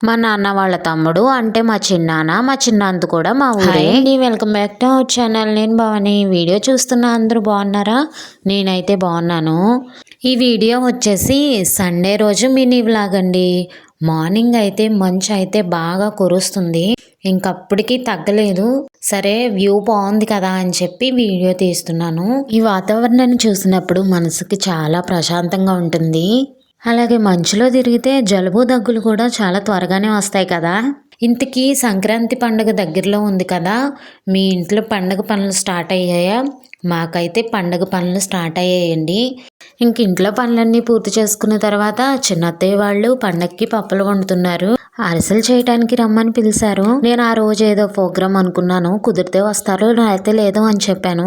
మా నాన్న వాళ్ళ తమ్ముడు అంటే మా చిన్నాన్న మా చిన్నంత కూడా మా ఊరే. నీ welcome back to our channel. నేను భవాని. వీడియో చూస్తున్న అందరూ బాగున్నారా? నేనైతే బాగున్నాను. ఈ వీడియో వచ్చేసి సండే రోజు మినీ వ్లాగ్ అండి. మార్నింగ్ అయితే మంచు అయితే బాగా కురుస్తుంది. ఇంకప్పటికీ తగ్గలేదు. సరే వ్యూ బాగుంది కదా అని చెప్పి వీడియో తీస్తున్నాను. ఈ వాతావరణాన్ని చూసినప్పుడు మనసుకి చాలా ప్రశాంతంగా ఉంటుంది. అలాగే మంచులో తిరిగితే జలుబు దగ్గులు కూడా చాలా త్వరగానే వస్తాయి కదా. ఇంతకీ సంక్రాంతి పండుగ దగ్గరలో ఉంది కదా. మీ ఇంట్లో పండగ పనులు స్టార్ట్ అయ్యాయా? మాకైతే పండగ పనులు స్టార్ట్ అయ్యాయండి. ఇంక ఇంట్లో పనులన్నీ పూర్తి చేసుకున్న తర్వాత చిన్నత్తయ్య వాళ్ళు పండగకి పప్పులు వండుతున్నారు. అరిసెలు చేయడానికి రమ్మని పిలిచారు. నేను ఆ రోజు ఏదో ప్రోగ్రామ్ అనుకున్నాను. కుదిరితే వస్తారు అయితే లేదు అని చెప్పాను.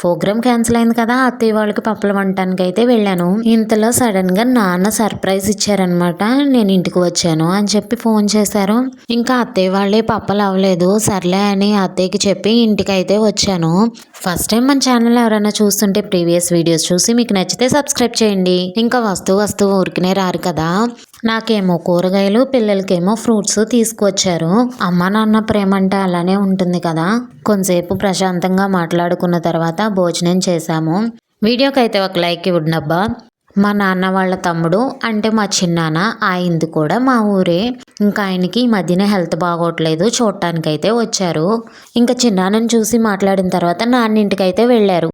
ప్రోగ్రామ్ క్యాన్సిల్ అయింది కదా అత్తయ్య వాళ్ళకి పప్పులు వండటానికి అయితే వెళ్ళాను. ఇంతలో సడన్గా నాన్న సర్ప్రైజ్ ఇచ్చారనమాట నేను ఇంటికి వచ్చాను అని చెప్పి ఫోన్ చేశారు. ఇంకా అత్తయ్య వాళ్ళే పప్పలు అవ్వలేదు. సర్లే అని అత్తయ్యకి చెప్పి ఇంటికి అయితే వచ్చాను. ఫస్ట్ టైం మన ఛానల్ ఎవరైనా చూస్తుంటే ప్రీవియస్ వీడియోస్ చూసి మీకు నచ్చితే సబ్స్క్రైబ్ చేయండి. ఇంకా వస్తువు వస్తువు ఊరికినే రారు కదా. నాకేమో కూరగాయలు పిల్లలకేమో ఫ్రూట్స్ తీసుకువచ్చారు అమ్మ నాన్న ప్రేమ అంటే అలానే ఉంటుంది కదా? కొంతసేపు ప్రశాంతంగా మాట్లాడుకున్న తర్వాత భోజనం చేశాము. వీడియోకి అయితే ఒక లైక్ ఇవ్వండబ్బా మా నాన్న వాళ్ళ తమ్ముడు అంటే మా చిన్నాన్న ఆయనది కూడా మా ఊరే. ఇంకా ఆయనకి ఈ మధ్యన హెల్త్ బాగోట్లేదు చూడటానికైతే వచ్చారు. ఇంకా చిన్నాన్నని చూసి మాట్లాడిన తర్వాత నాన్న ఇంటికి అయితే వెళ్ళారు.